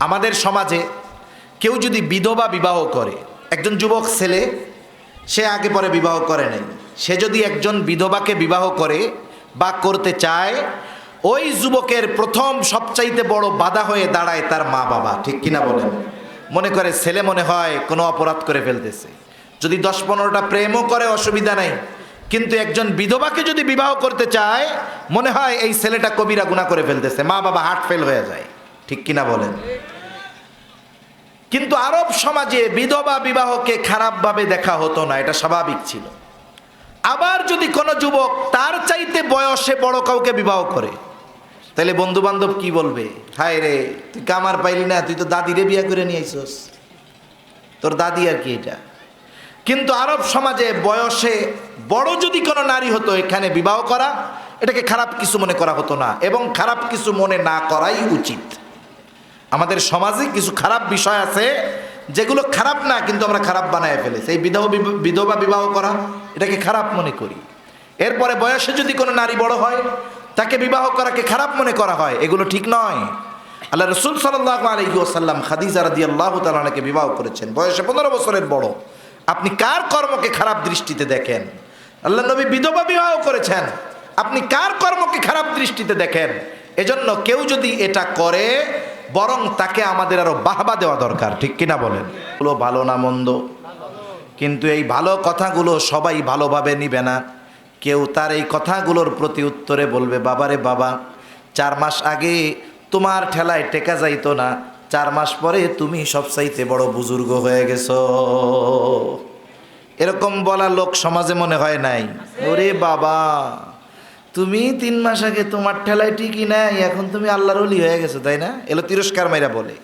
আমাদের সমাজে কেউ যদি বিধবা বিবাহ করে, একজন যুবক ছেলে, সে আগে পরে বিবাহ করে নাই। সে যদি একজন বিধবাকে বিবাহ করে বা করতে চায়, ওই যুবকের প্রথম সবচাইতে বড় বাধা হয়ে দাঁড়ায় তার মা বাবা, ঠিক কিনা বলেন? মনে করে ছেলে মনে হয় কোনো অপরাধ করে ফেলতেছে। যদি দশ পনেরোটা প্রেমও করে, অসুবিধা নেই। কিন্তু একজন বিধবাকে যদি বিবাহ করতে চায়, মনে হয় এই ছেলেটা কবিরা গুণা করে ফেলতেছে, মা বাবা হার্ট ফেল হয়ে যায়। ঠিক কিনা বলেন? কিন্তু আরব সমাজে বিধবা বিবাহকে খারাপভাবে দেখা হতো না, এটা স্বাভাবিক ছিল। আবার যদি কোনো যুবক তার চাইতে বয়সে বড় কাউকে বিবাহ করে, তাহলে বন্ধু বান্ধব কি বলবে? হায় রে, তুই কামার পাইলি না, তুই তো দাদিরে বিয়ে করে নিয়ে আইসস। তোর দাদি আর কি এটা? কিন্তু আরব সমাজে বয়সে বড় যদি কোনো নারী হতো এখানে বিবাহ করা, এটাকে খারাপ কিছু মনে করা হতো না, এবং খারাপ কিছু মনে না করাই উচিত। আমাদের সমাজে কিছু খারাপ বিষয় আছে, যেগুলো খারাপ না, কিন্তু আমরা খারাপ বানায় ফেলেছি। এই বিধবা বিধবা বিবাহ করা, এটাকে খারাপ মনে করি। এরপরে বয়সে যদি কোনো নারী বড় হয়, তাকে বিবাহ করাকে খারাপ মনে করা হয়, এগুলো ঠিক নয়। আল্লাহ রসুল সাল্লাহ আলহি ওসাল্লাম খাদিজা রাদি আল্লাহ তালাকে বিবাহ করেছেন। বয়সে পনেরো বছরের বড়। আপনি কার কর্মকে খারাপ দৃষ্টিতে দেখেন? আল্লাহ নবী বিধবা বিবাহ করেছেন। আপনি কার কর্মকে খারাপ দৃষ্টিতে দেখেন? এজন্য কেউ যদি এটা করে বরং তাকে আমাদের আরও বাহবা দেওয়া দরকার, ঠিক কিনা বলেন? এগুলো ভালো না মন্দ? কিন্তু এই ভালো কথাগুলো সবাই ভালোভাবে নিবে না। কেউ তার এই কথাগুলোর প্রতি উত্তরে বলবে, বাবারে বাবা, চার মাস আগে তোমার ঠেলায় টেকা যাইতো না, চার মাস পরে তুমি সবচাইতে বড় বুজুর্গ হয়ে গেছো। এরকম বলা লোক সমাজে মনে হয় নাই। ওরে বাবা! তুমি তিন মাস আগে তোমার ঠেলায় ঠিকই নাই, এখন তুমি আল্লাহর অলি হয়ে গেছো, তাই না? এলো তিরস্কার মাইরা বলে।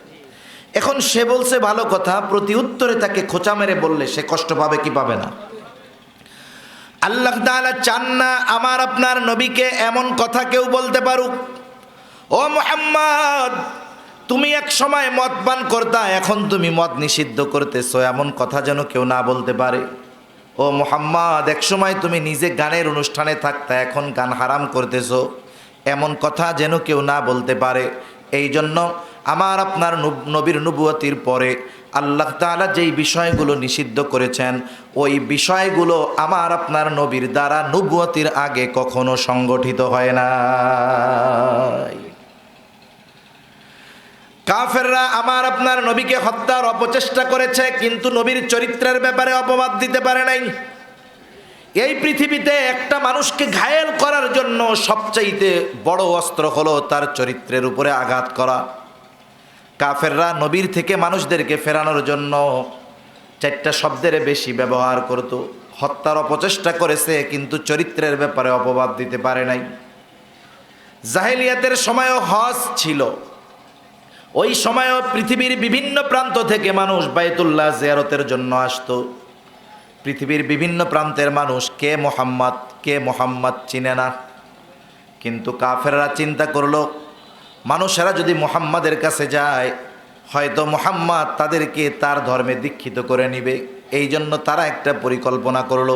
এখন সে বলছে ভালো কথা, প্রতি উত্তরে তাকে খোঁচা মেরে বললে সে কষ্ট পাবে কি পাবে না। আল্লাহ তাআলা চান না আমার আপনার নবীকে এমন কথা কেউ বলতে পারুক। ও মোহাম্মদ, তুমি এক সময় মদ পান করতা, এখন তুমি মদ নিষিদ্ধ করতেছো, এমন কথা যেন কেউ না বলতে পারে। ও মোহাম্মদ, এক সময় তুমি নিজে গানের অনুষ্ঠানে থাকতে, এখন গান হারাম করতেছো। এমন কথা যেন কেউ না বলতে পারে। এই জন্য আমার আপনার নব- নবীর নবুয়তির পরে আল্লাহ তাআলা যেই বিষয়গুলো নিষিদ্ধ করেছেন, ওই বিষয়গুলো আমার আপনার নবীর দ্বারা নবুয়তির আগে কখনো সংগঠিত হয় না কাফেররা আমার আপনার নবীকে হত্যার অপচেষ্টা করেছে, কিন্তু নবীর চরিত্রের ব্যাপারে অপবাদ দিতে পারে নাই। এই পৃথিবীতে একটা মানুষকে ঘায়েল করার জন্য সবচাইতে বড় অস্ত্র হলো তার চরিত্রের উপরে আঘাত করা। কাফেররা নবীর থেকে মানুষদেরকে ফেরানোর জন্য চারটা শব্দের বেশি ব্যবহার করত। হত্যার অপচেষ্টা করেছে, কিন্তু চরিত্রের ব্যাপারে অপবাদ দিতে পারে নাই। জাহেলিয়াতের সময়ও হজ ছিল। ওই সময়ও পৃথিবীর বিভিন্ন প্রান্ত থেকে মানুষ বাইতুল্লাহ জিয়ারতের জন্য আসতো। পৃথিবীর বিভিন্ন প্রান্তের মানুষ কে মোহাম্মদ কে মোহাম্মদ চিনে না। কিন্তু কাফেররা চিন্তা করল, মানুষেরা যদি মোহাম্মদের কাছে যায়, হয়তো মোহাম্মদ তাদেরকে তার ধর্মে দীক্ষিত করে নিবে। এই জন্য তারা একটা পরিকল্পনা করল।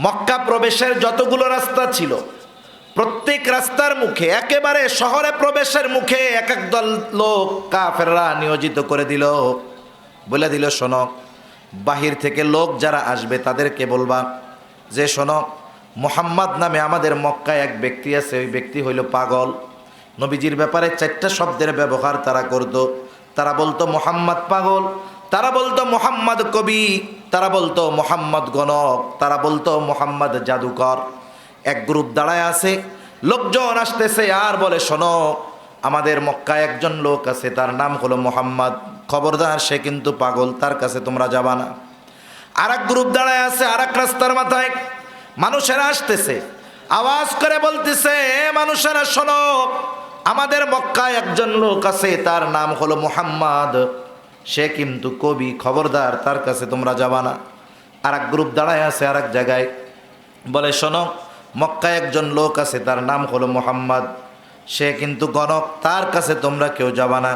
মক্কা প্রবেশের যতগুলো রাস্তা ছিল প্রত্যেক রাস্তার মুখে, একেবারে শহরে প্রবেশের মুখে এক এক দল লোক কাফেররা নিয়োজিত করে দিল। বলে দিল, শোনো, বাহির থেকে লোক যারা আসবে তাদেরকে বলবা যে, শোনো, মোহাম্মদ নামে আমাদের মক্কায় এক ব্যক্তি আছে, ওই ব্যক্তি হইল পাগল। নবীজির ব্যাপারে চারটা শব্দের ব্যবহার তারা করতো। তারা বলতো, মোহাম্মদ পাগল। তারা বলতো, মোহাম্মদ কবি। তারা বলতো, মোহাম্মদ গণক। তারা বলতো, মোহাম্মদ জাদুকর। এক গ্রুপ দাঁড়ায় আছে, লোকজন আসতেছে, আর বলে, শোনো, আমাদের মক্কায় একজন লোক আছে, তার নাম হলো মোহাম্মদ। খবরদার, সে কিন্তু পাগল, তার কাছে তোমরা যাবা না। আর গ্রুপ দাঁড়ায় আছে আর রাস্তার মাথায়। মানুষেরা আসতেছে, আওয়াজ করে বলতেছে, "এ মানুষেরা, শোনো, আমাদের মক্কায় একজন লোক আছে, তার নাম হলো মোহাম্মদ। সে কিন্তু কবি, খবরদার, তার কাছে তোমরা যাবা না। আর গ্রুপ দাঁড়ায় আছে আর জায়গায়। বলে, শোনো মক্কায় একজন লোক আছে, তার নাম হলো মোহাম্মদ। সে কিন্তু গণক, তার কাছে তোমরা কেউ যাবা না।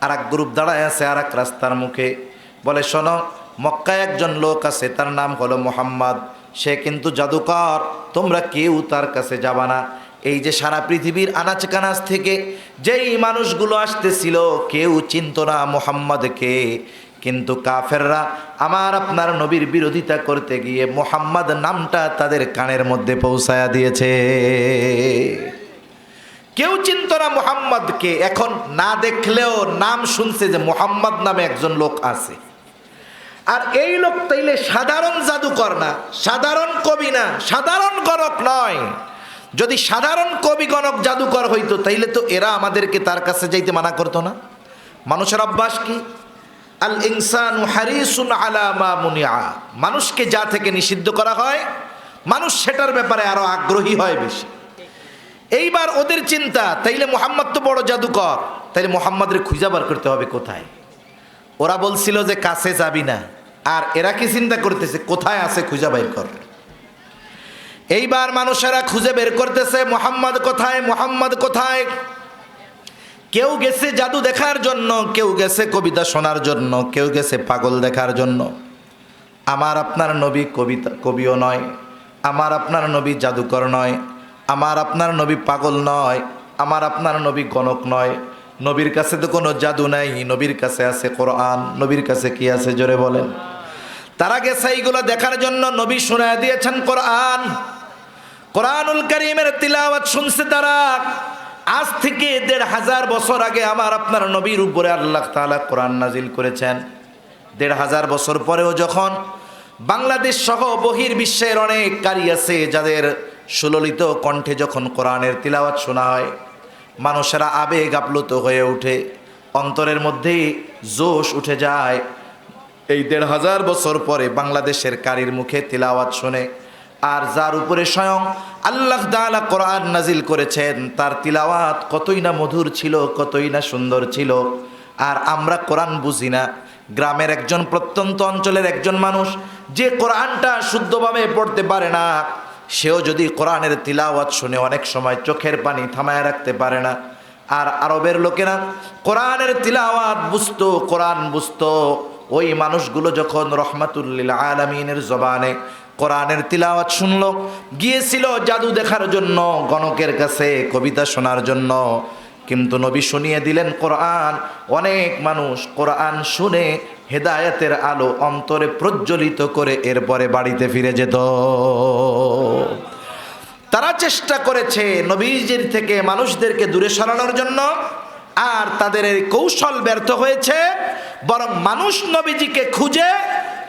আর এক গ্রুপ দাঁড়ায় আছে আর এক রাস্তার মুখে। বলে, শোনো, মক্কায় একজন লোক আছে, তার নাম হলো মোহাম্মদ। সে কিন্তু জাদুকর, তোমরা কেউ তার কাছে যাবা না। এই যে সারা পৃথিবীর আনাচ কানাচ থেকে যেই মানুষগুলো আসতেছিল, কেউ চিনত না মোহাম্মদকে। কিন্তু কাফেররা আমার আপনার নবীর বিরোধিতা করতে গিয়ে মোহাম্মদ নামটা তাদের কানের মধ্যে পৌঁছায়া দিয়েছে। কেউ চিনত না মোহাম্মদকে, এখন না দেখলেও নাম শুনছে যে মোহাম্মদ নামে একজন লোক আছে। আর এই লোক তাইলে সাধারণ জাদুকর না, সাধারণ কবি না, সাধারণ গণক নয়। যদি সাধারণ কবি গণক জাদুকর হইতো, তাইলে তো এরা আমাদেরকে তার কাছে যাইতে মানা করতো না। মানুষের অভ্যাস কি? আল ইনসান হারিসুন আলা মুনিয়া মানুষকে যা থেকে নিষিদ্ধ করা হয়, মানুষ সেটার ব্যাপারে আরও আগ্রহী হয় বেশি। এইবার ওদের চিন্তা, তাইলে মোহাম্মদ তো বড় জাদুকর, তাইলে মোহাম্মদের খুঁজা বার করতে হবে কোথায়? ওরা বলছিল যে কাছে যাবি না, আর এরা কি চিন্তা করতেছে, কোথায় আছে খুঁজা বের কর। এইবার মানুষেরা খুঁজে বের করতেছে, মোহাম্মদ কোথায় মোহাম্মদ কোথায়? কেউ গেছে জাদু দেখার জন্য, কেউ গেছে কবিতা শোনার জন্য, কেউ গেছে পাগল দেখার জন্য। আমার আপনার নবী কবিতা, কবিও নয়, আমার আপনার নবী জাদুকর নয়, আমার আপনার নবী পাগল নয়, আমার আপনার নবী গণক নয়। নবীর কাছে তো কোনো জাদু নাই, নবীর কাছে আছে কোরআন, নবীর কাছে কি আছে জোরে বলেন। তারা গেছে এইগুলো দেখার জন্য নবী শোনায় দিয়েছেন কোরআন। কোরআনুল করিমের তিলাওয়াত শুনছে তারা। আজ থেকে দেড় হাজার বছর আগে আমার আপনার নবীর উপরে আল্লাহ তাআলা কোরআন নাজিল করেছেন। দেড় হাজার বছর পরেও যখন বাংলাদেশ সহ বহির বিশ্বের অনেক কারি আছে যাদের সুললিত কণ্ঠে যখন কোরআনের তিলাওয়াত শোনা হয়, মানুষেরা আবেগ আপ্লুত হয়ে ওঠে, অন্তরের মধ্যেই জোশ উঠে যায়। এই দেড় হাজার বছর পরে বাংলাদেশের কারির মুখে তিলাওয়াত শুনে আর যার উপরে স্বয়ং আল্লাহ দালা কোরআন নাজিল করেছেন, তার তিলাওয়াত কতই না মধুর ছিল, কতই না সুন্দর ছিল। আর আমরা কোরআন বুঝি না। গ্রামের একজন প্রত্যন্ত অঞ্চলের একজন মানুষ যে কোরআনটা শুদ্ধভাবে পড়তে পারে না, সেও যদি কোরআনের তিলাওয়াত শুনে অনেক সময় চোখের পানি থামায় রাখতে পারে না। আর আরবের লোকেরা কোরআনের তিলাওয়াত বুঝতো, কোরআন বুঝতো। ওই মানুষগুলো যখন রহমাতুল্লিল আলমিনের জবানে কোরআনের তিলাওয়াত শুনলো, গিয়েছিল জাদু দেখার জন্য, গণকের কাছে কবিতা শোনার জন্য। কিন্তু নবী শুনিয়ে দিলেন কোরআন। অনেক মানুষ কোরআন শুনে হেদায়েতের আলো অন্তরে প্রজ্বলিত করে এরপরে বাড়িতে ফিরে যেত। তারা চেষ্টা করেছে নবীজির থেকে মানুষদেরকে দূরে সরানোর জন্য, আর তাদের এই কৌশল ব্যর্থ হয়েছে। বরং মানুষ নবীজিকে খুঁজে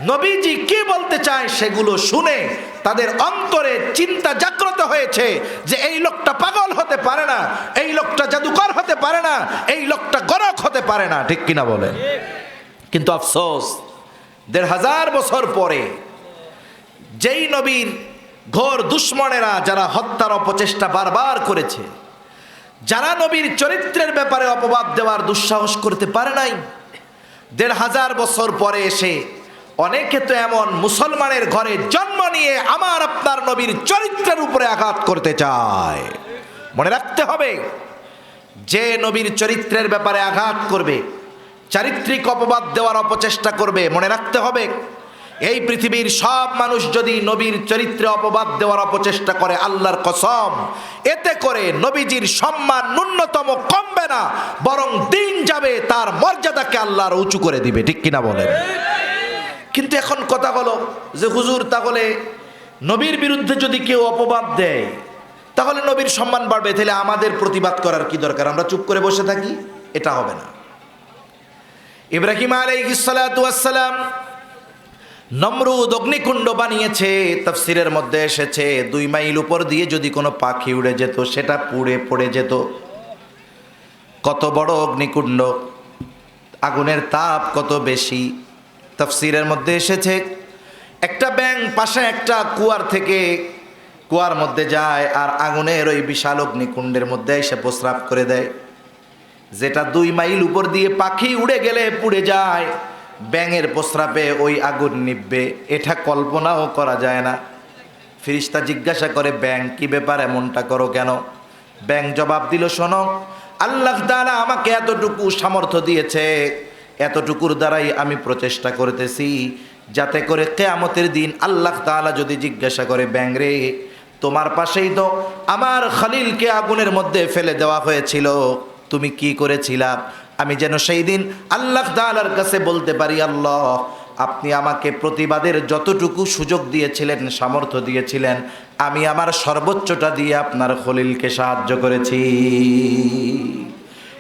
নবীজি কি বলতে চায় সেগুলো শুনে তাদের অন্তরে চিন্তা জাগ্রত হয়েছে যে এই লোকটা পাগল হতে পারে না, এই লোকটা জাদুকর হতে পারে না, এই লোকটা গরক হতে পারে না। ঠিক কিনা বলে? কিন্তু আফসোস, দেড় হাজার বছর পরে যেই নবীর ঘোর দুশ্মনেরা যারা হত্যার অপচেষ্টা বারবার করেছে, যারা নবীর চরিত্রের ব্যাপারে অপবাদ দেওয়ার দুঃসাহস করতে পারে নাই, দেড় হাজার বছর পরে এসে অনেকে তো এমন মুসলমানের ঘরে জন্ম নিয়ে আমার আপনার নবীর চরিত্রের উপরে আঘাত করতে চায়। মনে রাখতে হবে, যে নবীর চরিত্রের ব্যাপারে আঘাত করবে, চারিত্রিক অপবাদ দেওয়ার অপচেষ্টা করবে, মনে রাখতে হবে, এই পৃথিবীর সব মানুষ যদি নবীর চরিত্রে অপবাদ দেওয়ার অপচেষ্টা করে আল্লাহর কসম, এতে করে নবীজির সম্মান ন্যূনতম কমবে না, বরং দিন যাবে তার মর্যাদাকে আল্লাহর উঁচু করে দিবে, ঠিক কিনা বলেন? কিন্তু এখন কথা হলো যে হুজুর, তাহলে নবীর বিরুদ্ধে যদি কেউ অপবাদ দেয়, তাহলে নবীর সম্মান বাড়বে। তাহলে আমাদের প্রতিবাদ করার কি দরকার? আমরা চুপ করে বসে থাকি, এটা হবে না। ইব্রাহিম আলাইসালাম নমরুদ অগ্নিকুণ্ড বানিয়েছে, তফসিরের মধ্যে এসেছে, দুই মাইল উপর দিয়ে যদি কোনো পাখি উড়ে যেত, সেটা পুড়ে পড়ে যেত। কত বড় অগ্নিকুণ্ড, আগুনের তাপ কত বেশি তফসিরের মধ্যে এসেছে, একটা ব্যাং পাশে একটা কুয়ার থেকে কুয়ার মধ্যে যায় আর আগুনের ওই বিশাল অগ্নিকুণ্ডের মধ্যে এসে প্রস্রাব করে দেয়। যেটা দুই মাইল উপর দিয়ে পাখি উড়ে গেলে পুড়ে যায়, ব্যাঙের প্রস্রাবে ওই আগুন নিববে এটা কল্পনাও করা যায় না। ফিরিস্তা জিজ্ঞাসা করে ব্যাং কি ব্যাপার? এমনটা করো কেন? ব্যাং জবাব দিল, শোনো, আল্লাহ দ্বারা আমাকে এতটুকু সামর্থ্য দিয়েছে এতটুকুর দ্বারাই আমি প্রচেষ্টা করতেছি, যাতে করে কেয়ামতের দিন আল্লাহ তাআলা যদি জিজ্ঞাসা করে ব্যাং রে, তোমার পাশেই তো আমার খালিলকে আগুনের মধ্যে ফেলে দেওয়া হয়েছিল, তুমি কি করেছিলা? আমি যেন সেই দিন আল্লাহ তাআলার কাছে বলতে পারি, আল্লাহ, আপনি আমাকে প্রতিবাদের যতটুকু সুযোগ দিয়েছিলেন, সামর্থ্য দিয়েছিলেন, আমি আমার সর্বোচ্চটা দিয়ে আপনার খলিলকে সাহায্য করেছি।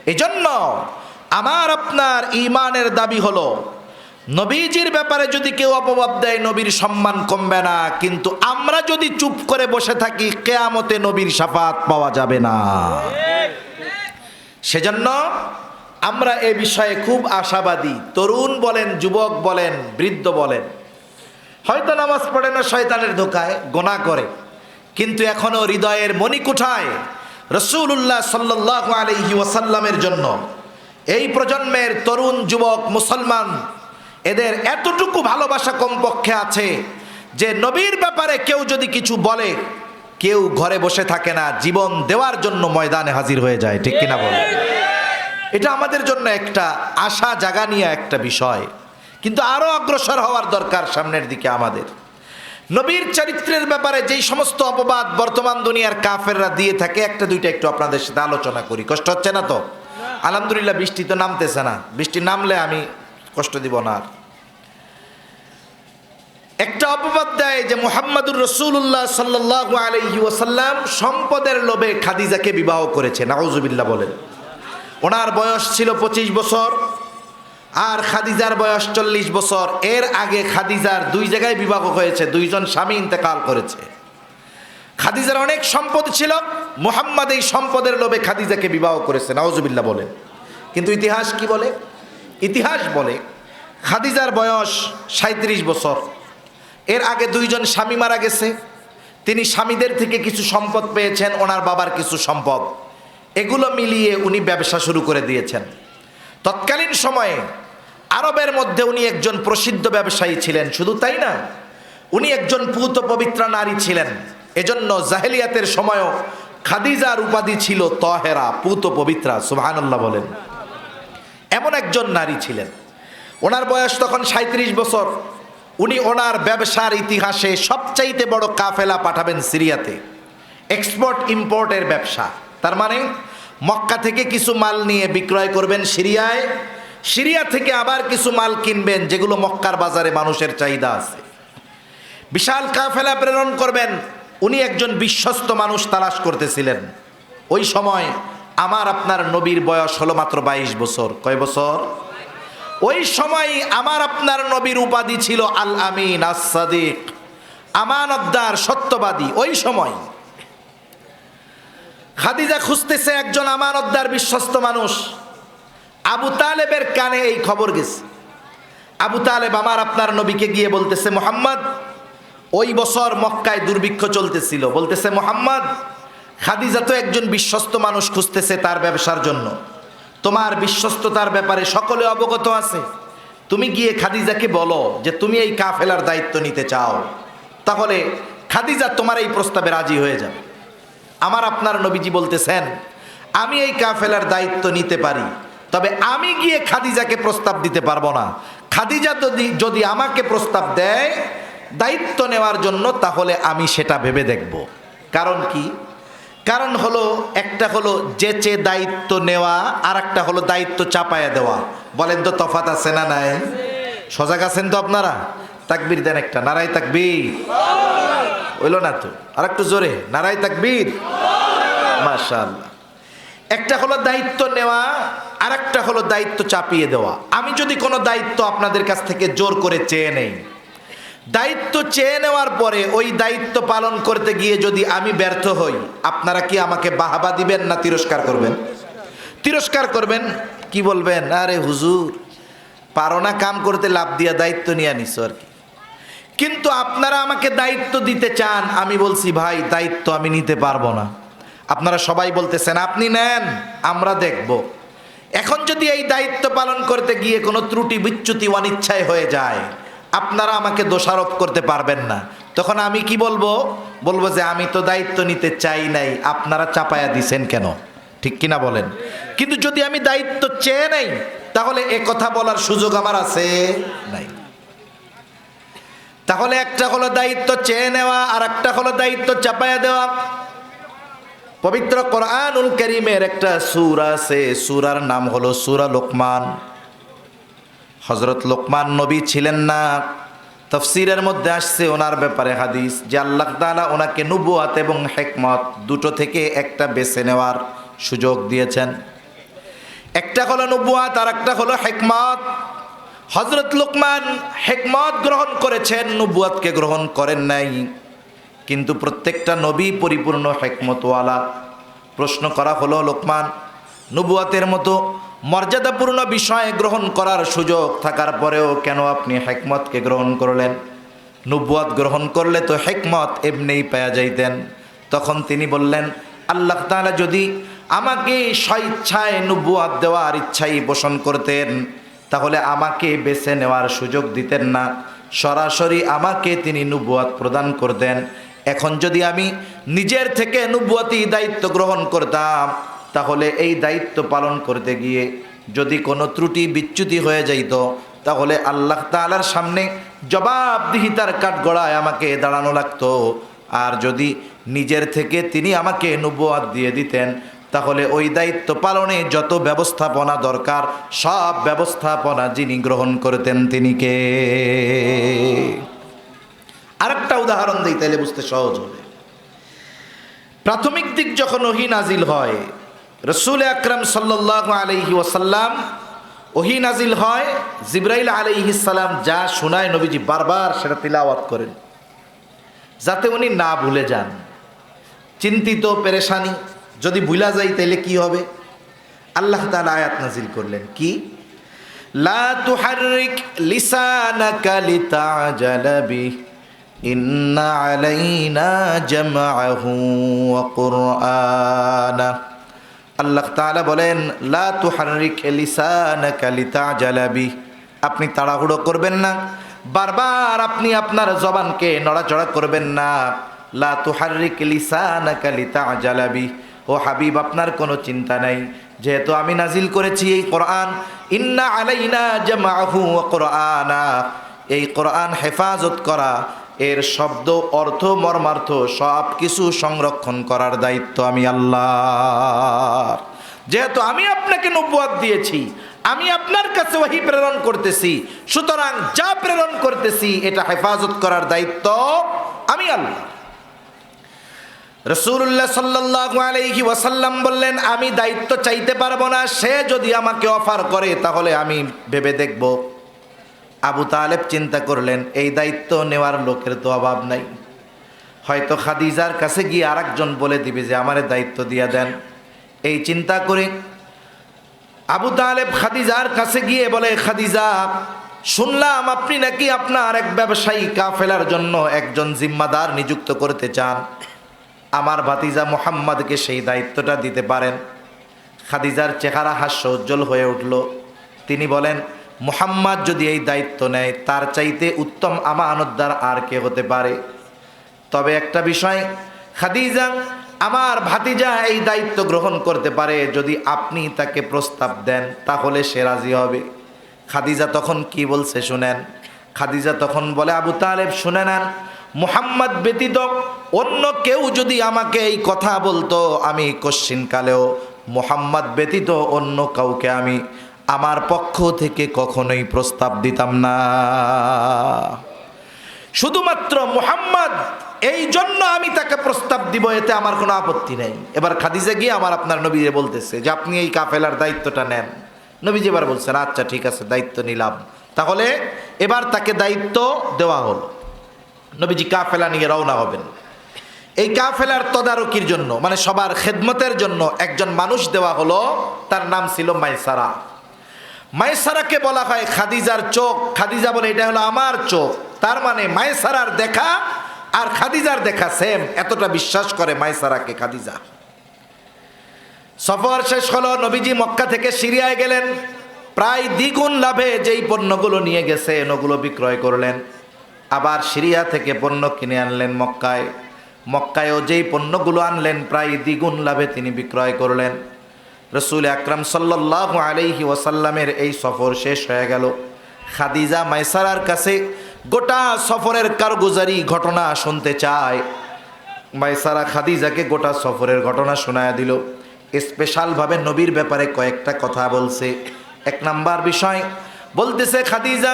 এজন্য আমার আপনার ইমানের দাবি হলো, নবীজির ব্যাপারে যদি কেউ অপবাদ দেয়, নবীর সম্মান কমবে না। কিন্তু আমরা যদি চুপ করে বসে থাকি, কেয়ামতে নবীর সাফাত পাওয়া যাবে না। সেজন্য আমরা এ বিষয়ে খুব আশাবাদী। তরুণ বলেন, যুবক বলেন, বৃদ্ধ বলেন। হয়তো নামাজ পড়ে না, শয়তানের ধোকায় গোনা করে। কিন্তু এখনও হৃদয়ের মণিকুঠায় রসুল্লাহ সাল্লাহ আলহি ওয়াসাল্লামের জন্য এই প্রজন্মের তরুণ যুবক, মুসলমান, এদের এতটুকু ভালোবাসা কমপক্ষে আছে যে নবীর ব্যাপারে কেউ যদি কিছু বলে, কেউ ঘরে বসে থাকে না, জীবন দেওয়ার জন্য ময়দানে হাজির হয়ে যায়, ঠিক কিনা বলে? এটা আমাদের জন্য একটা আশা জাগানিয়া একটা বিষয়, কিন্তু আরও অগ্রসর হওয়ার দরকার সামনের দিকে আমাদের। নবীর চরিত্রের ব্যাপারে যেই সমস্ত অপবাদ বর্তমান দুনিয়ার কাফেররা দিয়ে থাকে, একটা দুইটা একটু আপনাদের সাথে আলোচনা করি, কষ্ট হচ্ছে না তো? আলহামদুলিল্লাহ বৃষ্টি তো নামতেছে না। বৃষ্টি নামলে আমি কষ্ট দিব না আর। একটা অপবাদ দেয় যে মোহাম্মদুর রসুল্লাহ সাল্লাহ আলহি ওসাল্লাম সম্পদের লোভে খাদিজাকে বিবাহ করেছে নাউজুবিল্লাহ বলেন। ওনার বয়স ছিল পঁচিশ বছর আর খাদিজার বয়স চল্লিশ বছর। এর আগে খাদিজার দুই জায়গায় বিবাহ হয়েছে, দুইজন স্বামী ইন্তেকাল করেছে। খাদিজার অনেক সম্পদ ছিল, মোহাম্মদ এই সম্পদের লোভে খাদিজাকে বিবাহ করেছে নাওজুবিল্লাহ বলেন কিন্তু ইতিহাস কি বলে? ইতিহাস বলে, খাদিজার বয়স সাঁত্রিশ বছর। এর আগে দুইজন স্বামী মারা গেছে। তিনি স্বামীদের থেকে কিছু সম্পদ পেয়েছেন, ওনার বাবার কিছু সম্পদ। এগুলো মিলিয়ে উনি ব্যবসা শুরু করে দিয়েছেন। তৎকালীন সময়ে আরবের মধ্যে উনি একজন প্রসিদ্ধ ব্যবসায়ী ছিলেন, শুধু তাই না? উনি একজন পুত পবিত্রা নারী ছিলেন। এজন্য জাহেলিয়াতের সময়ও খাদিজার উপাধি ছিল তহেরা, পুত পবিত্রা, সুবহানাল্লাহ বলেন। এমন একজন নারী ছিলেন। ওনার বয়স তখন সাঁত্রিশ বছর। উনি ওনার ব্যবসার ইতিহাসে সবচাইতে বড় কাফেলা পাঠাবেন সিরিয়াতে। এক্সপোর্ট, ইম্পোর্টের ব্যবসা। তার মানে মক্কা থেকে কিছু মাল নিয়ে বিক্রয় করবেন সিরিয়ায়। সিরিয়া থেকে আবার কিছু মাল কিনবেন, যেগুলো মক্কার বাজারে মানুষের চাহিদা আছে। বিশাল কাফেলা প্রেরণ করবেন। উনি একজন বিশ্বস্ত মানুষ তালাশ করতেছিলেন। ওই সময় আমার আপনার নবীর বয়স হলো মাত্র বাইশ বছর। কয় বছর? ওই সময় আমার আপনার নবীর উপাধি ছিল আল আমিন আসাদিক সাদিক। আমানতদার, সত্যবাদী। ওই সময় খাদিজা খুঁজতেছে একজন আমানতদার বিশ্বস্ত মানুষ। আবু তালেবের কানে এই খবর গেছে। আবু তালেব আমার আপনার নবীকে গিয়ে বলতেছে, মোহাম্মদ ওই বছর মক্কায় দুর্ভিক্ষ চলতেছিল। বলতেছে, মোহাম্মদ, খাদিজা তো একজন বিশ্বস্ত মানুষ খুঁজতেছে তার ব্যবসার জন্য। তোমার বিশ্বস্ততার ব্যাপারে সকলে অবগত আছে। তুমি গিয়ে খাদিজাকে বলো যে তুমি এই কাফেলার দায়িত্ব নিতে চাও। তাহলে খাদিজা তোমার এই প্রস্তাবে রাজি হয়ে যাবে। আমার আপনার নবীজি বলতেছেন, আমি এই কাফেলার দায়িত্ব নিতে পারি, তবে আমি গিয়ে খাদিজাকে প্রস্তাব দিতে পারব না। খাদিজা যদি যদি আমাকে প্রস্তাব দেয় দায়িত্ব নেওয়ার জন্য তাহলে আমি সেটা ভেবে দেখব। কারণ কি? কারণ হলো, একটা হলো যেচে দায়িত্ব নেওয়া আর একটা হলো দায়িত্ব চাপায়া দেওয়া। বলেন তো তফাত আছে না নাই? সজাগ আছেন তো আপনারা? তাকবির দেন একটা নারাই তাকবির। হইল না তো? আর একটু জোরে নারাই তাকবির। মাশাআল্লাহ। একটা হলো দায়িত্ব নেওয়া আর একটা হলো দায়িত্ব চাপিয়ে দেওয়া। আমি যদি কোনো দায়িত্ব আপনাদের কাছ থেকে জোর করে চেয়ে নেই দায়িত্ব চেয়ে নেওয়ার পরে ওই দায়িত্ব পালন করতে গিয়ে যদি আমি ব্যর্থ হই, আপনারা কি আমাকে বাহাবা দিবেন না তিরস্কার করবেন? তিরস্কার করবেন, কি বলবেন? আরে হুজুর, পারো না কাম করতে, লাভ দিয়া দায়িত্ব নিয়ে নিস আর কি। কিন্তু আপনারা আমাকে দায়িত্ব দিতে চান, আমি বলছি, ভাই, দায়িত্ব আমি নিতে পারব না। আপনারা সবাই বলতেছেন, আপনি নেন, আমরা দেখব। এখন যদি এই দায়িত্ব পালন করতে গিয়ে কোনো ত্রুটি, বিচ্যুতি, অনিচ্ছায় হয়ে যায় আপনারা আমাকে দোষারোপ করতে পারবেন না। তখন আমি কি বলব? বলব যে, আমি তো দায়িত্ব নিতে চাই নাই। আপনারা চাপায়া দিছেন কেন? ঠিক কিনা বলেন? কিন্তু যদি আমি দায়িত্ব চেয়ে নেই, তাহলে এ কথা বলার সুযোগ আমার আছে নাই। তাহলে একটা হলো দায়িত্ব চেয়ে নেওয়া, আর একটা হলো দায়িত্ব চাপায়া দেওয়া। পবিত্র কোরআনুল করিমের একটা সুর আছে। সুরার নাম হলো সুরা লোকমান। হজরত লোকমান নবী ছিলেন না। তফসিরের মধ্যে আসছে ওনার ব্যাপারে হাদিস যে আল্লাহ তাআলা ওনাকে নুবুয়াত এবং হেকমত দুটো থেকে একটা বেছে নেওয়ার সুযোগ দিয়েছেন। একটা হলো নুবুয়াত আর একটা হলো হেকমত। হজরত লোকমান হেকমত গ্রহণ করেছেন নুবুয়াতকে গ্রহণ করেন নাই। কিন্তু প্রত্যেকটা নবী পরিপূর্ণ হেকমতওয়ালা। প্রশ্ন করা হলো, লোকমান নবুয়াতের মতো মর্যাদাপূর্ণ বিষয় গ্রহণ করার সুযোগ থাকার পরেও কেন আপনি হেকমতকে গ্রহণ করলেন? নবুয়াত গ্রহণ করলে তো হেকমত এমনিই পাওয়া যাইতেন। তখন তিনি বললেন, আল্লাহ তাআলা যদি আমাকে স্বইচ্ছায় নবুয়াত দেওয়ার ইচ্ছাই পোষণ করতেন, তাহলে আমাকে বেছে নেওয়ার সুযোগ দিতেন না। সরাসরি আমাকে তিনি নুবুয়াত প্রদান করতেন। এখন যদি আমি নিজের থেকে নুবুয়াতি দায়িত্ব গ্রহণ করতাম তাহলে এই দায়িত্ব পালন করতে গিয়ে যদি কোনো ত্রুটি বিচ্যুতি হয়ে যাইত, তাহলে আল্লাহ তাআলার সামনে জবাবদিহিতার কাঠগড়ায় আমাকে দাঁড়ানো লাগতো। আর যদি নিজের থেকে তিনি আমাকে নুবুয়াত দিয়ে দিতেন, তাহলে ওই দায়িত্ব পালনে যত ব্যবস্থাপনা দরকার, সব ব্যবস্থাপনা যিনি গ্রহণ করতেন তিনি কে? আরেকটা উদাহরণ দিই তাহলে বুঝতে সহজ হবে। প্রাথমিক দিক যখন ওহি নাজিল হয় রসুল আকরাম সাল্লাহ আলহি ওসাল্লাম ওহি নাজিল হয় জিব্রাইল আলাইহিস সালাম যা শোনায় নবীজি বারবার সেটা তিলাওয়াত করেন। যাতে উনি না ভুলে যান। চিন্তিত, পেরেশানি, যদি ভুলা যাই তাইলে কি হবে? আল্লাহ তাআলা আয়াত নাজিল করলেন কি? লা ইন্না আলাইনা জামআহু ওয়া কুরআনা আল্লাহ তাআলা বলেন, লা তুহাররিক লিসানাকা লিতাজালা বিহি। আপনি তাড়াহুড়ো করবেন না। বারবার আপনি আপনার জবানকে নড়াচড়া করবেন না। লা তুহাররিক লিসানাকা লিতাজালা বিহি। ও হাবিব, আপনার কোনো চিন্তা নাই। যেহেতু আমি নাজিল করেছি এই কোরআন, ইন্না আলাইনা জামাহু কোরআনা। এই কোরআন হেফাজত করা এর শব্দ, অর্থ, মর্মার্থ সব কিছু সংরক্ষণ করার দায়িত্ব আমি আল্লাহ যেহেতু আমি আপনাকে নব্বত দিয়েছি, আমি আপনার কাছে ওহি প্রেরণ করতেছি, সুতরাং যা প্রেরণ করতেছি এটা হেফাজত করার দায়িত্ব আমি আল্লাহ রসুল্লাহ সাল্লাহ আলাইহি ওয়াসাল্লাম বললেন, আমি দায়িত্ব চাইতে পারব না, সে যদি আমাকে অফার করে তাহলে আমি ভেবে দেখব। আবু তালেব চিন্তা করলেন, এই দায়িত্ব নেওয়ার লোকের তো অভাব নাই। হয়তো খাদিজার কাছে গিয়ে আরেকজন বলে দিবে যে, আমারে দায়িত্ব দিয়া দেন। এই চিন্তা করে আবু তালেব খাদিজার কাছে গিয়ে বলে, খাদিজা, শুনলাম আপনি নাকি আপনার এক ব্যবসায়ী কাফেলার জন্য একজন জিম্মাদার নিযুক্ত করতে চান। আমার ভাতিজা মোহাম্মদকে সেই দায়িত্বটা দিতে পারেন। খাদিজার চেহারা হাস্য উজ্জ্বল হয়ে উঠল। তিনি বলেন মোহাম্মদ যদি এই দায়িত্ব নেয়, তার চাইতে উত্তম আমানতদার আর কে হতে পারে? তবে একটা বিষয়, খাদিজা, আমার ভাতিজা এই দায়িত্ব গ্রহণ করতে পারে, যদি আপনি তাকে প্রস্তাব দেন, তাহলে সে রাজি হবে। খাদিজা তখন কি বলছে শুনেন? খাদিজা তখন বলে, আবু তালেব, শুনে নেন, মুহাম্মদ ব্যতীত অন্য কেউ যদি আমাকে এই কথা বলতো, আমি কশ্চিনকালেও, মোহাম্মদ ব্যতীত অন্য কাউকে আমি আমার পক্ষ থেকে কখনোই প্রস্তাব দিতাম না। শুধুমাত্র মুহাম্মদ, এই জন্য আমি তাকে প্রস্তাব দিব, এতে আমার কোনো আপত্তি নেই। এবার খাদিজা গিয়ে আমার আপনার নবীরে বলতেছে যে, আপনি এই কাফেলার দায়িত্বটা নেন। নবীজি এবার বলছেন আচ্ছা ঠিক আছে, দায়িত্ব নিলাম। তাহলে এবার তাকে দায়িত্ব দেওয়া হলো। নবীজি কাফেলা নিয়ে রওনা হবেন। এই কাফেলার তদারকির জন্য মানে সবার খেদমতের জন্য একজন মানুষ দেওয়া হলো, তার নাম ছিল মাইসারা। মাইসারাকে বলা হয় খাদিজার চোখ। খাদিজা বলে এটা হলো আমার চোখ। তার মানে মাইসারার দেখা আর খাদিজার দেখা সেম এতটা বিশ্বাস করে মাইসারাকে খাদিজা। সফর শেষ হলো, নবীজি মক্কা থেকে সিরিয়ায় গেলেন। প্রায় দ্বিগুণ লাভে যেই পণ্যগুলো নিয়ে গেছে ওগুলো বিক্রয় করলেন। আবার সিরিয়া থেকে পণ্য কিনে আনলেন মক্কায়। মক্কায়ও যেই পণ্যগুলো আনলেন, প্রায় দ্বিগুণ লাভে তিনি বিক্রয় করলেন। রসুল আকরাম সাল্লাহ আলাইহি ওয়াসাল্লামের এই সফর শেষ হয়ে গেল। খাদিজা মাইসারার কাছে গোটা সফরের কারগুজারি ঘটনা শুনতে চায়। মাইসারা খাদিজাকে গোটা সফরের ঘটনা শোনায়া দিল। স্পেশালভাবে নবীর ব্যাপারে কয়েকটা কথা বলছে। এক নাম্বার বিষয়, বলতেছে খাদিজা,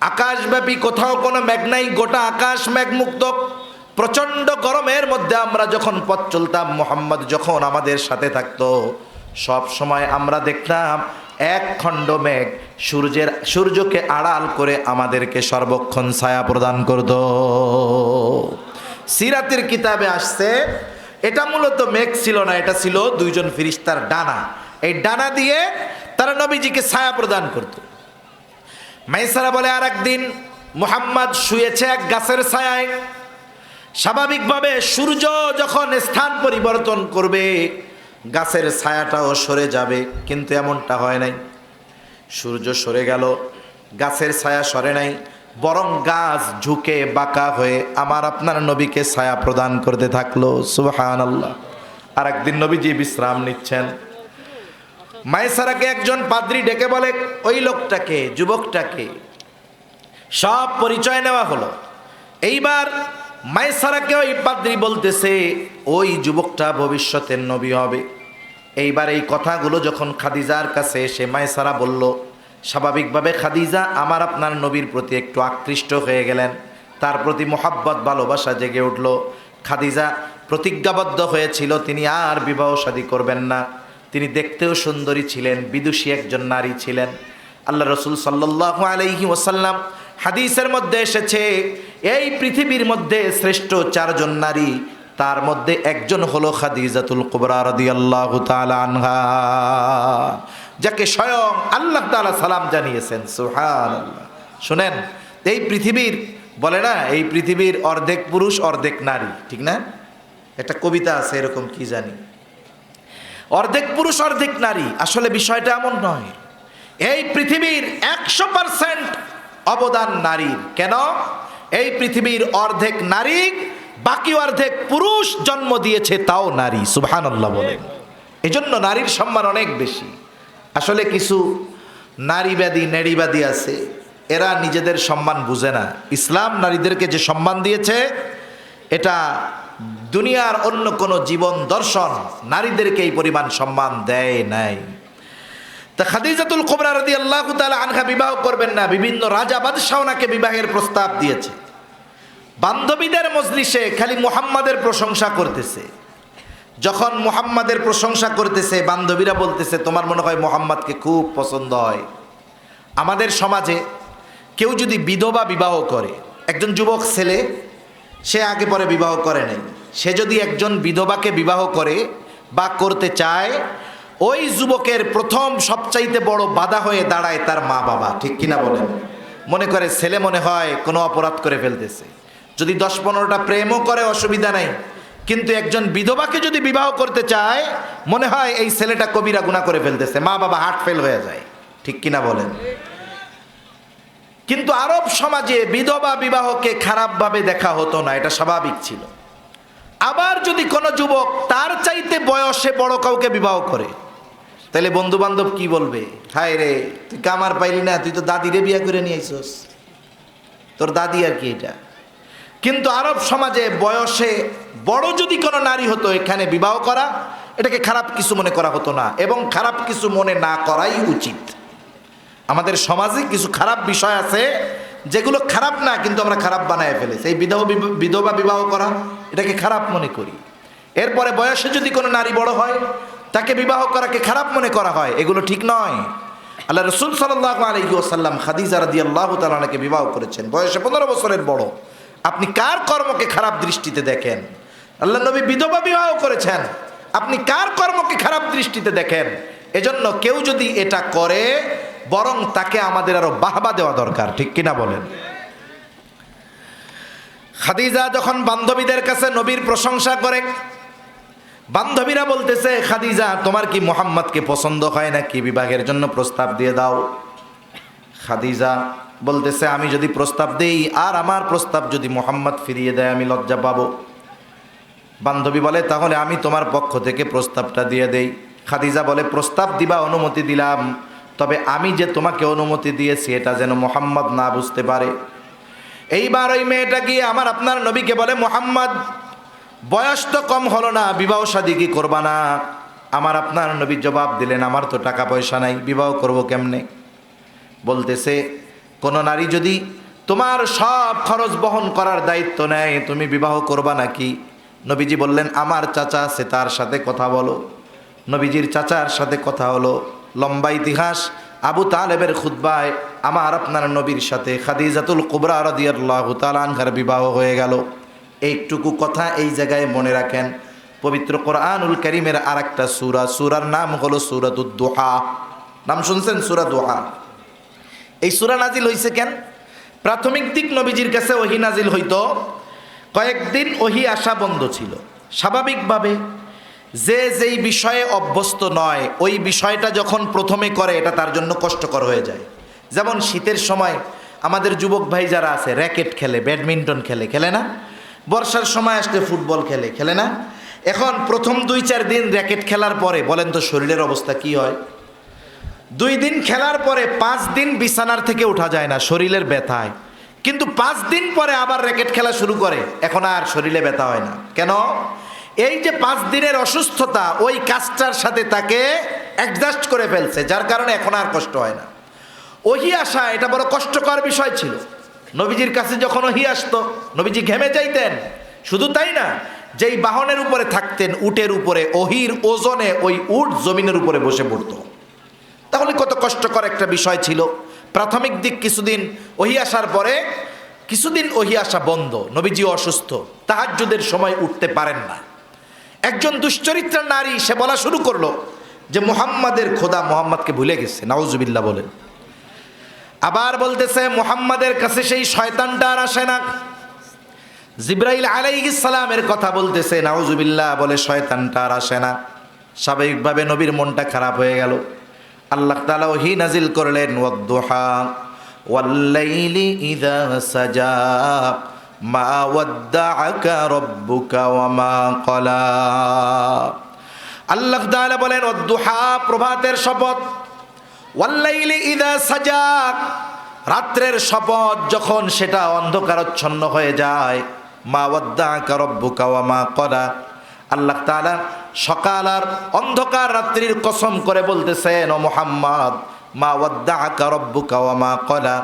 আকাশব্যাপী কোথাও কোনো মেঘ নাই, গোটা আকাশ মেঘমুক্ত। প্রচণ্ড গরমের মধ্যে আমরা যখন পথ চলতাম, মোহাম্মদ যখন আমাদের সাথে থাকতো, সব সময় আমরা দেখতাম এক খণ্ড মেঘ সূর্যের, সূর্যকে আড়াল করে আমাদেরকে সর্বক্ষণ ছায়া প্রদান করত। সিরাতের কিতাবে আসছে, এটা মূলত মেঘ ছিল না, এটা ছিল দুইজন ফিরিস্তার ডানা। এই ডানা দিয়ে তারা নবীজিকে ছায়া প্রদান করতো। মাইসারা বলে আর একদিন মোহাম্মদ শুয়েছে এক গাছের ছায়ায়। স্বাভাবিকভাবে সূর্য যখন স্থান পরিবর্তন করবে, গাছের ছায়াটাও সরে যাবে, কিন্তু এমনটা হয় নাই। সূর্য সরে গেল, গাছের ছায়া সরে নাই, বরং গাছ ঝুঁকে বাঁকা হয়ে আমার আপনার নবীকে ছায়া প্রদান করতে থাকল সুবহান আল্লাহ আর একদিন নবীজি বিশ্রাম নিচ্ছেন। মায়েসারাকে একজন পাদ্রি ডেকে বলে, ওই লোকটাকে, যুবকটাকে, সব পরিচয় নেওয়া হলো। এইবার মায়েসারাকে ওই পাদ্রি বলতেছে, ওই যুবকটা ভবিষ্যতের নবী হবে। এইবার এই কথাগুলো যখন খাদিজার কাছে এসে মায়েসারা বলল, স্বাভাবিকভাবে খাদিজা আমার আপনার নবীর প্রতি একটু আকৃষ্ট হয়ে গেলেন। তার প্রতি মোহাব্বত, ভালোবাসা জেগে উঠল। খাদিজা প্রতিজ্ঞাবদ্ধ হয়েছিল, তিনি আর বিবাহ শাদী করবেন না। তিনি দেখতেও সুন্দরী ছিলেন, বিদুষী একজন নারী ছিলেন। আল্লাহ রসুল সাল্লাহ আলাইহি ওসাল্লাম হাদিসের মধ্যে এসেছে, এই পৃথিবীর মধ্যে শ্রেষ্ঠ চারজন নারী, তার মধ্যে একজন হলো খাদিজাতুল কুবরা রাদিয়াল্লাহু তাআলা আনহা, যাকে স্বয়ং আল্লাহ তাআলা সালাম জানিয়েছেন, সুবহানাল্লাহ। শুনেন, এই পৃথিবীর, বলে না, এই পৃথিবীর অর্ধেক পুরুষ, অর্ধেক নারী, ঠিক না? একটা কবিতা আছে, এরকম কি জানি? অর্ধেক পুরুষ, অর্ধেক নারী, আসলে বিষয়টা এমন নয়। এই পৃথিবীর একশো পার্সেন্ট অবদান নারীর কেন? এই পৃথিবীর অর্ধেক নারী, বাকি অর্ধেক পুরুষ জন্ম দিয়েছে তাও নারী, সুবহানাল্লাহ বলেন। এজন্য নারীর সম্মান অনেক বেশি। আসলে কিছু নারীবাদী, নেড়িবাদী আছে, এরা নিজেদের সম্মান বুঝে না। ইসলাম নারীদেরকে যে সম্মান দিয়েছে, এটা দুনিয়ার অন্য কোনো জীবন দর্শন নারীদেরকে এই পরিমাণ সম্মান দেয় নাই। তা খাদিজাতুল কুবরা আল্লাহ তাআলা আনহা বিবাহ করবেন না। বিভিন্ন রাজা বাদশাহ ওনাকে বিবাহের প্রস্তাব দিয়েছে। বান্ধবীদের মজলিসে খালি মুহাম্মাদের প্রশংসা করতেছে। যখন মুহাম্মাদের প্রশংসা করতেছে, বান্ধবীরা বলতেছে, তোমার মনে হয় মোহাম্মদকে খুব পছন্দ হয়? আমাদের সমাজে কেউ যদি বিধবা বিবাহ করে, একজন যুবক ছেলে, সে আগে পরে বিবাহ করে নাই। সে যদি একজন বিধবাকে বিবাহ করে বা করতে চায় ওই যুবকের প্রথম সবচাইতে বড় বাধা হয়ে দাঁড়ায় তার মা বাবা, ঠিক কিনা বলেন? মনে করে ছেলে মনে হয় কোনো অপরাধ করে ফেলতেছে। যদি দশ পনেরোটা প্রেমও করে, অসুবিধা নাই। কিন্তু একজন বিধবাকে যদি বিবাহ করতে চায়, মনে হয় এই ছেলেটা কবিরা গুণা করে ফেলতেছে, মা বাবা হার্ট ফেল হয়ে যায়, ঠিক কিনা বলেন? কিন্তু আরব সমাজে বিধবা বিবাহকে খারাপভাবে দেখা হতো না, এটা স্বাভাবিক ছিল। আবার যদি কোনো যুবক তার চাইতে বয়সে বড় কাউকে বিবাহ করে তাহলে বন্ধু বান্ধব কি বলবে? হায় রে, তুই কামার পাইলি না, তুই তো দাদিরে বিয়া করে নিয়ে তোর দাদি আর কি এটা? কিন্তু আরব সমাজে বয়সে বড় যদি কোনো নারী হতো এখানে বিবাহ করা, এটাকে খারাপ কিছু মনে করা হতো না, এবং খারাপ কিছু মনে না করাই উচিত। আমাদের সমাজে কিছু খারাপ বিষয় আছে, যেগুলো খারাপ না, কিন্তু আমরা খারাপ বানায় ফেলেছি। এই বিধবা বিধবা বিবাহ করা, এটাকে খারাপ মনে করি। এরপরে বয়সে যদি কোনো নারী বড় হয় তাকে বিবাহ করাকে খারাপ মনে করা হয়, এগুলো ঠিক নয়। আল্লাহ রসুল সাল্লাহ আলহি ওসাল্লাম খাদিজা রাদি আল্লাহ তালাকে বিবাহ করেছেন। বয়সে পনেরো বছরের বড়। আপনি কার কর্মকে খারাপ দৃষ্টিতে দেখেন? আল্লাহ নবী বিধবা বিবাহ করেছেন। আপনি কার কর্মকে খারাপ দৃষ্টিতে দেখেন? এজন্য কেউ যদি এটা করে, বরং তাকে আমাদের আরও বাহবা দেওয়া দরকার। ঠিক কিনা বলেন? খাদিজা যখন বান্ধবীদের কাছে নবীর প্রশংসা করে বান্ধবীরা বলতেছে, খাদিজা, তোমার কি মোহাম্মদকে পছন্দ হয় না কি বিবাহের জন্য প্রস্তাব দিয়ে দাও। খাদিজা বলতেছে, আমি যদি প্রস্তাব দেই, আর আমার প্রস্তাব যদি মোহাম্মদ ফিরিয়ে দেয়, আমি লজ্জা পাবো। বান্ধবী বলে, তাহলে আমি তোমার পক্ষ থেকে প্রস্তাবটা দিয়ে দেই। খাদিজা বলে, প্রস্তাব দিবা, অনুমতি দিলাম। তবে আমি যে তোমাকে অনুমতি দিয়েছি, এটা যেন মোহাম্মদ না বুঝতে পারে। এইবার ওই মেয়েটা গিয়ে আমার আপনার নবীকে বলে, মোহাম্মদ বয়স তো কম হলো না, বিবাহ শাদী কি করবা না? আমার আপনার নবী জবাব দিলেন, আমার তো টাকা পয়সা নাই, বিবাহ করব কেমনে? বলতেছে, কোনো নারী যদি তোমার সব খরচ বহন করার দায়িত্ব নেয়, তুমি বিবাহ করবা নাকি? নবীজি বললেন, আমার চাচা আছে, তার সাথে কথা বলো। নবীজির চাচার সাথে কথা হলো। লম্বা ইতিহাস, আবু তালেবের খুদ্বায় আমার আপনার নবীর সাথে খাদিজাতুল কুবরা রাদিয়াল্লাহু তাআলা আনহার বিবাহ হয়ে গেল। এইটুকু কথা এই জায়গায় মনে রাখেন। পবিত্র কোরআনুল করিমের আর একটা সুরা, সুরার নাম হলো সুরাতুদ্দোহা নাম শুনছেন? সুরা দোহা। এই সুরা নাজিল হইছে কেন? প্রাথমিক দিক নবীজির কাছে ওহি নাজিল হইতো। কয়েকদিন ওহি আসা বন্ধ ছিল। স্বাভাবিকভাবে যে যেই বিষয়ে অভ্যস্ত নয়, ওই বিষয়টা যখন প্রথমে করে, এটা তার জন্য কষ্টকর হয়ে যায়। যেমন শীতের সময় আমাদের যুবক ভাই যারা আছে, র্যাকেট খেলে, ব্যাডমিন্টন খেলে খেলে না? বর্ষার সময় আসলে ফুটবল খেলে খেলে না? এখন প্রথম দুই, চার দিন র্যাকেট খেলার পরে, বলেন তো শরীরের অবস্থা কি হয়? দুই দিন খেলার পরে পাঁচ দিন বিছানার থেকে ওঠা যায় না, শরীরের ব্যথায়। কিন্তু পাঁচ দিন পরে আবার র্যাকেট খেলা শুরু করে, এখন আর শরীরে ব্যথা হয় না। কেন? এই যে পাঁচ দিনের অসুস্থতা, ওই কাজটার সাথে তাকে অ্যাডজাস্ট করে ফেলছে, যার কারণে এখন আর কষ্ট হয় না। ওহি আসা এটা বড় কষ্টকর বিষয় ছিল। নবীজির কাছে যখন ওহি আসতো, নবীজি ঘেমে যাইতেন। শুধু তাই না, যেই বাহনের উপরে থাকতেন, উটের উপরে, ওহির ওজনে ওই উট জমিনের উপরে বসে পড়তো। তাহলে কত কষ্টকর একটা বিষয় ছিল। প্রাথমিক দিক কিছুদিন ওহি আসার পরে, কিছুদিন ওহি আসা বন্ধ নবীজি অসুস্থ, তাহাজ্জুদের সময় উঠতে পারেন না। একজন দুশ্চরিত্রা নারী, সে বলা শুরু করল যে, মোহাম্মদের খোদা মোহাম্মদকে ভুলে গেছে, নাউজুবিল্লাহ বলেন। আবার বলতেছে, মোহাম্মদের কাছে সেই শয়তানটা আর আসে না। জিব্রাইল সালামের কথা বলতেছে, নাউজুবিল্লাহ, বলে শয়তানটা আর আসে না। স্বাভাবিকভাবে নবীর মনটা খারাপ হয়ে গেল। আল্লাহ তাআলা ওহি নাজিল করলেন, ওয়াদ্দুহা, ওয়াল্লাইলি ইযা সাজা, মা ওয়াদ্দাআকা রাব্বুকা ওয়া মা ক্বালা। আল্লাহ তাআলা বলেন, ওয়াদ্দুহা প্রভাতের শপথ। ওয়াল্লাইলি রাত্রের শপথ যখন সেটা অন্ধকারচ্ছন্ন হয়ে যায়, মা ওয়াদ্দাকা রব্বুকা ওয়া মা করা আল্লাহ তাআলা সকাল আর অন্ধকার রাত্রির কসম করে বলতেছেন, ও মুহাম্মদ, মা ওয়াদ্দাকা রব্বুকা ওয়া মা করা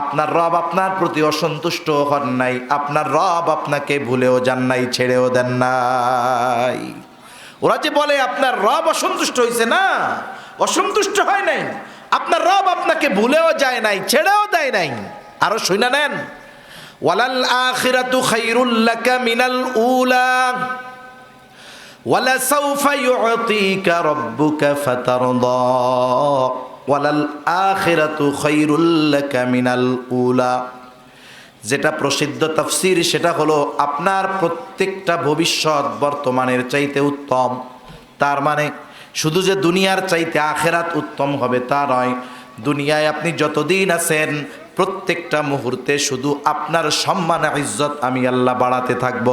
আপনার রব আপনার প্রতি অসন্তুষ্ট হন নাই। আপনার রব আপনাকে ভুলেও যান নাই, ছেড়েও দেন নাই। ওরা যে বলে, আপনার রব অসন্তুষ্ট হয়েছে না, অসন্তুষ্ট হয় নাই। আপনার রব আপনাকে ভুলেও যায় নাই, ছেড়েও দেয় নাই। আরও শুনে নেন। ওয়ালাল আখিরাতু খাইরুল লাকা মিনাল উলা। ওয়ালা সাউফা ইউতিকা রাব্বুকা ফাতারদা। ওয়ালাল আখিরাতু খাইরুল লাকা উলা। যেটা প্রসিদ্ধ তাফসির, সেটা হলো আপনার প্রত্যেকটা ভবিষ্যৎ বর্তমানের চাইতে উত্তম। তার মানে শুধু যে দুনিয়ার চাইতে আখেরাত উত্তম হবে তা নয়, দুনিয়ায় আপনি যতদিন আছেন, প্রত্যেকটা মুহূর্তে শুধু আপনার সম্মান ইজ্জত আমি আল্লাহ বাড়াতে থাকব।